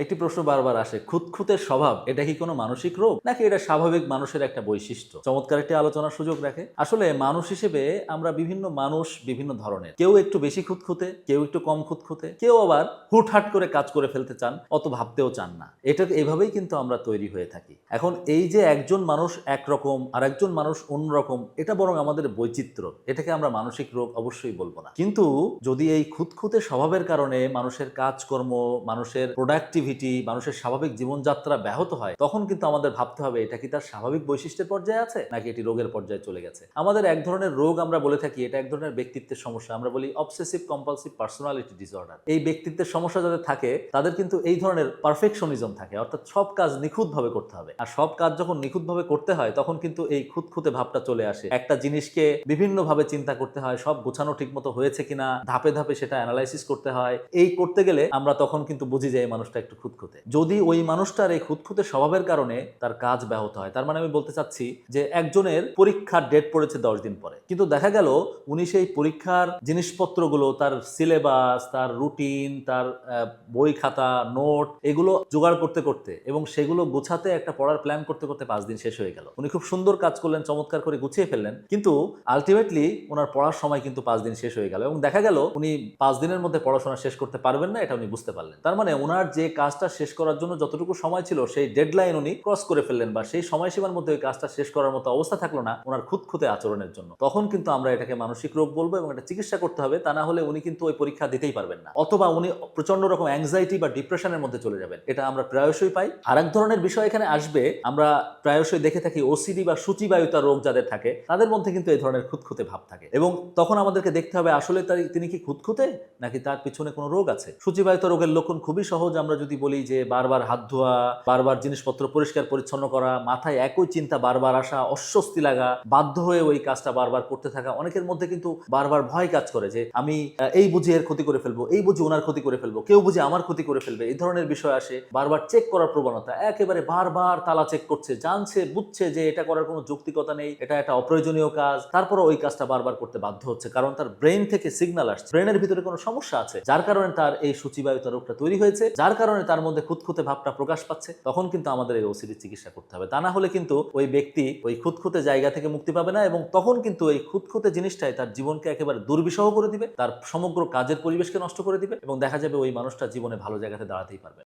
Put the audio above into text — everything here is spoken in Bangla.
একটি প্রশ্ন বারবার আসে, খুঁতখুতের স্বভাব, এটা কি কোনো মানসিক রোগ? নাকি এটা স্বাভাবিক মানুষের একটা বৈশিষ্ট্য? চমৎকার একটি আলোচনার সুযোগ রাখে। আসলে মানুষ হিসেবে আমরা বিভিন্ন মানুষ বিভিন্ন ধরনের। কেউ একটু বেশি খুঁতখুঁতে, কেউ একটু কম খুঁতখুঁতে, কেউ আবার হুটহাট করে কাজ করে ফেলতে চান, অত ভাবতেও চান না। এটা এভাবেই কিন্তু আমরা তৈরি হয়ে থাকি। এখন এই যে একজন মানুষ একরকম আর একজন মানুষ অন্যরকম, এটা বরং আমাদের বৈচিত্র্য। এটাকে আমরা মানসিক রোগ অবশ্যই বলব না। কিন্তু যদি এই খুঁতখুঁতে স্বভাবের কারণে মানুষের কাজকর্ম, মানুষের প্রোডাক্টিভিটি মানুষের স্বাভাবিক জীবনযাত্রা ব্যাহত হয়, তখন কিন্তু আমাদের ভাবতে হবে, এটা কি তার স্বাভাবিক বৈশিষ্ট্যের পর্যায়ে আছে, নাকি এটি রোগের পর্যায়ে চলে গেছে? আমাদের এক ধরনের রোগ আমরা বলে থাকি, এটা এক ধরনের ব্যক্তিত্বের সমস্যা। আমরা বলি অবসেসিভ কম্পালসিভ পার্সোনালিটি ডিসঅর্ডার এই ব্যক্তিত্বের সমস্যা যাদের থাকে, তাদের কিন্তু এই ধরনের পারফেকশনিজম থাকে, অর্থাৎ সব কাজ নিখুঁতভাবে করতে হবে। আর সব কাজ যখন নিখুঁতভাবে করতে হয়, তখন কিন্তু এই খুঁতখুঁতে ভাবটা চলে আসে। একটা জিনিসকে বিভিন্নভাবে চিন্তা করতে হয়, সব গোছানো ঠিকমতো হয়েছে কিনা, ধাপে ধাপে সেটা অ্যানালাইসিস করতে হয়। এই করতে গেলে আমরা তখন কিন্তু বুঝি যে এই মানুষটা একটু খুঁতখুঁতে। যদি ওই মানুষটার এই খুঁতখুঁতে স্বভাবের কারণে তার কাজ ব্যাহত হয়, তার মানে আমি বলতে চাচ্ছি যে একজনের পরীক্ষার ডেট পড়েছে দশ দিন পরে। কিন্তু দেখা গেল উনি সেই পরীক্ষার জিনিসপত্রগুলো, তার সিলেবাস তার রুটিন তার বই খাতা নোট এগুলো জোগাড় করতে করতে এবং সেগুলো গুছাতে একটা পড়ার প্ল্যান করতে করতে পাঁচ দিন শেষ হয়ে গেল। উনি খুব সুন্দর কাজ করলেন, চমৎকার করে গুছিয়ে ফেললেন, কিন্তু আলটিমেটলি ওনার পড়ার সময় কিন্তু পাঁচ দিন শেষ হয়ে গেল এবং দেখা গেল উনি পাঁচ দিনের মধ্যে পড়াশোনা শেষ করতে পারবেন না, এটা উনি বুঝতে পারলেন। তার মানে ওনার যে কাজটা শেষ করার জন্য যতটুকু সময় ছিল, সেই ডেডলাইন উনি ক্রস করে ফেললেন বা সেই সময়সীমার মধ্যে ওই কাজটা শেষ করার মতো অবস্থা থাকল না ওনার খুঁতখুঁতে আচরণের জন্য। তখন কিন্তু আমরা এটাকে মানসিক রোগ বলব এবং এটা চিকিৎসা করতে হবে, তা না হলে উনি কিন্তু ওই পরীক্ষা দিতেই পারবেন না। অথবা উনি প্রচণ্ড রকম অ্যাংজাইটি বা ডিপ্রেশনের মধ্যে চলে যাবেন। এটা আমরা প্রায়শই পাই। আর এক ধরনের বিষয় এখানে আসবে, আমরা প্রায়শই দেখে থাকি ওসিডি বা সূচিবায়ুতা রোগ যাদের থাকে, তাদের মধ্যে কিন্তু এই ধরনের খুঁতখুঁতে ভাব থাকে। এবং তখন আমাদেরকে দেখতে হবে, আসলে তার, তিনি কি খুঁতখুঁতে নাকি তার পিছনে কোনো রোগ আছে? সূচিবায়ুতা রোগের লক্ষণ খুবই সহজ, আমরা যদি বলি যে বারবার হাত ধোয়া, বারবার জিনিসপত্র পরিষ্কার পরিচ্ছন্ন করা, মাথায় একই চিন্তা, বারবার আসা, অস্বস্তি লাগা, বাধ্য হয়ে ওই কাজটা বারবার করতে থাকা, অনেকের মধ্যে কিন্তু বারবার ভয় কাজ করে যে আমি এই বুঝি এর ক্ষতি করে ফেলব, এই বুঝি ওনার ক্ষতি করে ফেলব, কেউ বুঝি আমার ক্ষতি করে ফেলবে, এই ধরনের বিষয় আসে, বারবার চেক করার প্রবণতা, একেবারে বারবার তালা চেক করছে, জানছে, বুঝছে যে এটা করার কোনো যৌক্তিকতা নেই, এটা একটা অপ্রয়োজনীয় কাজ তারপরে ওই কাজটা বারবার করতে বাধ্য হচ্ছে, কারণ তার ব্রেন থেকে সিগনাল আসছে ব্রেনের ভিতরে কোনো সমস্যা আছে, যার কারণে তার এই সূচিবায়ুতা রোগটা তৈরি হয়েছে, যার কারণে তার মধ্যে খুঁতখুঁতে ভাবটা প্রকাশ পাচ্ছে, তখন কিন্তু আমাদের এই ওসিডির চিকিৎসা করতে হবে তা না হলে কিন্তু ওই ব্যক্তি ওই খুঁতখুঁতে জায়গা থেকে মুক্তি পাবে না এবং তখন কিন্তু এই খুঁতখুঁতে জিনিসটাই তার জীবনকে একেবারে দুর্বিষহ করে দিবে, তার সমগ্র কাজের পরিবেশকে নষ্ট করে দিবে এবং দেখা যাবে ওই মানুষটা জীবনে ভালো জায়গাতে দাঁড়াতেই পারবে।